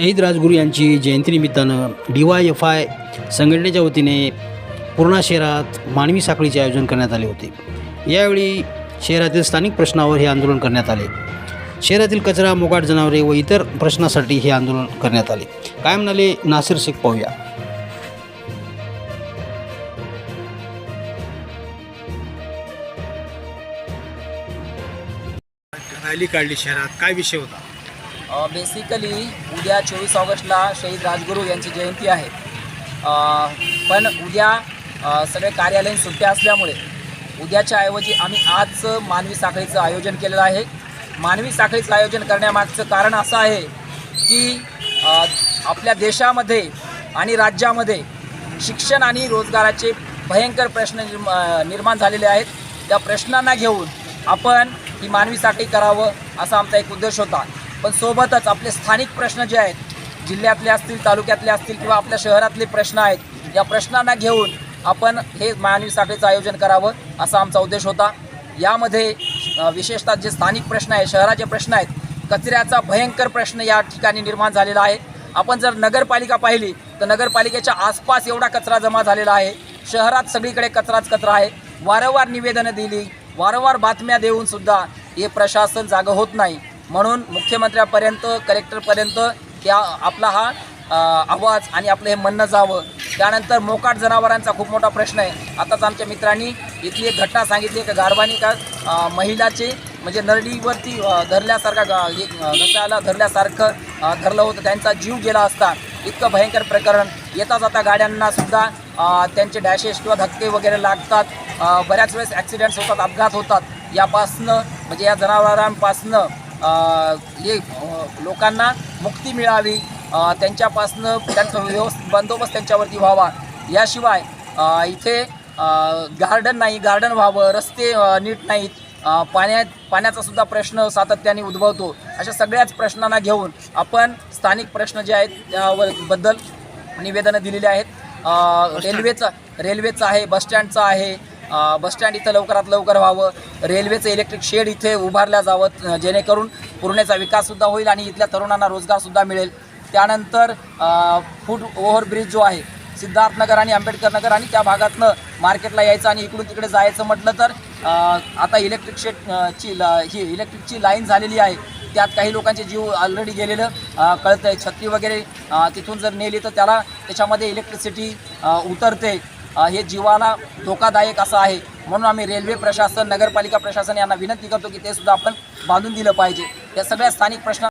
शहीद राजगुरू यांची जयंतीनिमित्तानं डी वाय एफ आय संघटनेच्या वतीने पूर्णा शहरात मानवी साखळीचे आयोजन करण्यात आले होते. यावेळी शहरातील स्थानिक प्रश्नावर हे आंदोलन करण्यात आले. शहरातील कचरा मोगाट जनावरे व इतर प्रश्नासाठी हे आंदोलन करण्यात आले. काय म्हणाले नासिर शेख पाहूया. रॅली काढली शहरात. काय विषय होता? बेसिकली उद्या चोवीस ऑगस्टला शहीद राजगुरू यांची जयंती आहे. पण उद्या सगळे कार्यालयीन सुट्ट्या असल्यामुळे उद्याच्या ऐवजी आम्ही आज मानवी साखळीचं आयोजन केलेलं आहे. मानवी साखळीचं आयोजन करण्यामागचं कारण असं आहे की आपल्या देशामध्ये आणि राज्यामध्ये शिक्षण आणि रोजगाराचे भयंकर प्रश्न निर्म- निर्माण झालेले आहेत. त्या प्रश्नांना घेऊन आपण ही मानवी साखळी करावं असा आमचा एक उद्देश होता. पण सोबतच आपले स्थानिक प्रश्न जे आहेत जिल्ह्यातले असतील तालुक्यातले असतील किंवा आपल्या शहरातले प्रश्न आहेत या प्रश्नांना घेऊन आपण हे मानवी साखळीचं आयोजन करावं असा आमचा उद्देश होता. यामध्ये विशेषतः जे स्थानिक प्रश्न आहे शहराचे प्रश्न आहेत कचऱ्याचा भयंकर प्रश्न या ठिकाणी निर्माण झालेला आहे. आपण जर नगरपालिका पाहिली तर नगरपालिकेच्या आसपास एवढा कचरा जमा झालेला आहे. शहरात सगळीकडे कचराच कचरा आहे. वारंवार निवेदनं दिली वारंवार बातम्या देऊन सुद्धा हे प्रशासन जागं होत नाही. म्हणून मुख्यमंत्र्यापर्यंत कलेक्टरपर्यंत त्या आपला हा आवाज आणि आपलं हे म्हणणं जावं. त्यानंतर मोकाट जनावरांचा खूप मोठा प्रश्न आहे. आताच आमच्या मित्रांनी इथली एक घटना सांगितली का गारबानी का महिलाचे म्हणजे नरडीवरती धरल्यासारखा ग- घसाला धरल्यासारखं धरलं होतं. त्यांचा जीव गेला असता. इतकं भयंकर प्रकरण. येता जाता गाड्यांना सुद्धा त्यांचे डॅशेस किंवा धक्के वगैरे लागतात. बऱ्याच वेळेस ॲक्सिडेंट्स होतात अपघात होतात. यापासनं म्हणजे या जनावरांपासनं हे लोकांना मुक्ती मिळावी त्यांच्यापासनं त्यांचा व्यवस्थित बंदोबस्त त्यांच्यावरती व्हावा. याशिवाय इथे गार्डन नाही गार्डन व्हावं रस्ते नीट नाहीत पाण्यात पाण्याचा सुद्धा प्रश्न सातत्याने उद्भवतो. अशा सगळ्याच प्रश्नांना घेऊन आपण स्थानिक प्रश्न जे आहेत त्यावर बद्दल निवेदनं दिलेली आहेत. रेल्वेचं रेल्वेचं आहे बसस्टँडचं आहे बसस्टँड इथं लवकरात लवकर व्हावं. रेल्वेचं इलेक्ट्रिक शेड इथे उभारल्या जावं जेणेकरून पुरणेचा विकाससुद्धा होईल आणि इथल्या तरुणांना रोजगारसुद्धा मिळेल. त्यानंतर फूड ओव्हरब्रिज जो आहे सिद्धार्थनगर आणि आंबेडकर नगर आणि त्या भागातनं मार्केटला यायचं आणि इकडून तिकडे जायचं म्हटलं तर आता इलेक्ट्रिक शेड ची ला ही इलेक्ट्रिकची लाईन झालेली आहे. त्यात काही लोकांचे जीव ऑलरेडी गेलेलं कळतं आहे छत्री वगैरे तिथून जर नेली तर त्याला त्याच्यामध्ये इलेक्ट्रिसिटी उतरते. हे जीवाला धोकादायक असं आहे. म्हणून आम्ही रेल्वे प्रशासन नगरपालिका प्रशासन यांना विनंती करतो की ते सुद्धा आपण बांधून दिलं पाहिजे. या सगळ्या स्थानिक प्रश्न